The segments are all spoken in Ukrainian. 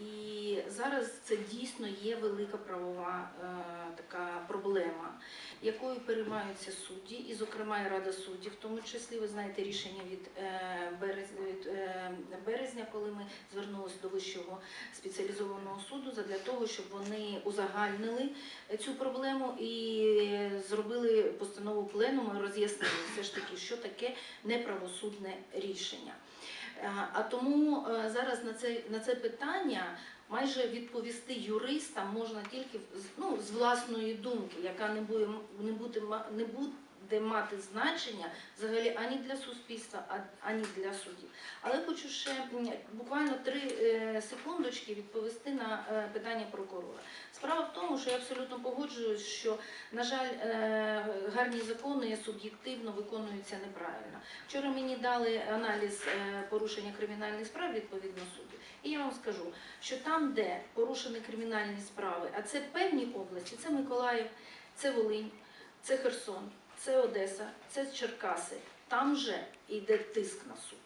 І зараз це дійсно є велика правова е, така проблема, якою переймаються судді, і, зокрема, і Рада суддів, в тому числі, ви знаєте, рішення від, е, березня, від е, березня, коли ми звернулися до Вищого спеціалізованого суду, для того, щоб вони узагальнили цю проблему і зробили постанову пленуму і роз'яснили все ж таки, що таке неправосудне рішення. Е, А тому е, зараз на це, на це питання майже відповісти юристам можна тільки ну, з власної думки, яка не буде, не буде, не буде мати значення взагалі ані для суспільства, ані для суддів. Але хочу ще буквально три е, секундочки відповісти на е, питання прокурора. Справа в тому, що я абсолютно погоджуюсь, що, на жаль, е, гарні закони суб'єктивно виконуються неправильно. Вчора мені дали аналіз порушення кримінальних справ відповідно суду. І я вам скажу, що там, де порушені кримінальні справи, а це певні області, це Миколаїв, це Волинь, це Херсон, це Одеса, це Черкаси. Там вже йде тиск на суд.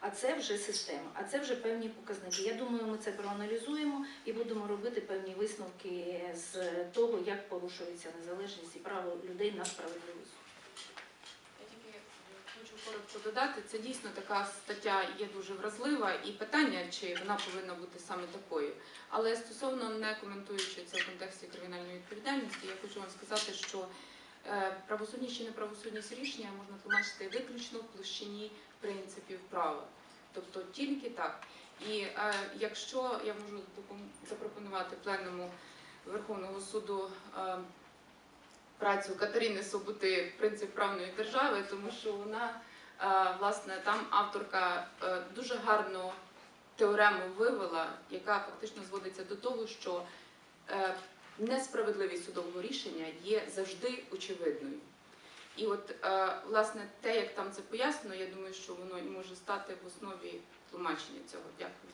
А це вже система, а це вже певні показники. Я думаю, ми це проаналізуємо і будемо робити певні висновки з того, як порушується незалежність і право людей на справедливий суд. Хочу коротко додати, це дійсно така стаття є дуже вразлива, і питання, чи вона повинна бути саме такою. Але стосовно не коментуючи це в контексті кримінальної відповідальності, я хочу вам сказати, що е, правосудність чи неправосудність рішення можна тлумачити виключно в площині принципів права. Тобто тільки так. І е, якщо я можу запропонувати пленному Верховного суду е, працю Катерини Соботи Принцип правної держави, тому що вона е, власне там авторка е, дуже гарно теорему вивела, яка фактично зводиться до того, що е, несправедливість судового рішення є завжди очевидною. І от е, власне те, як там це пояснено, я думаю, що воно і може стати в основі тлумачення цього. Дякую.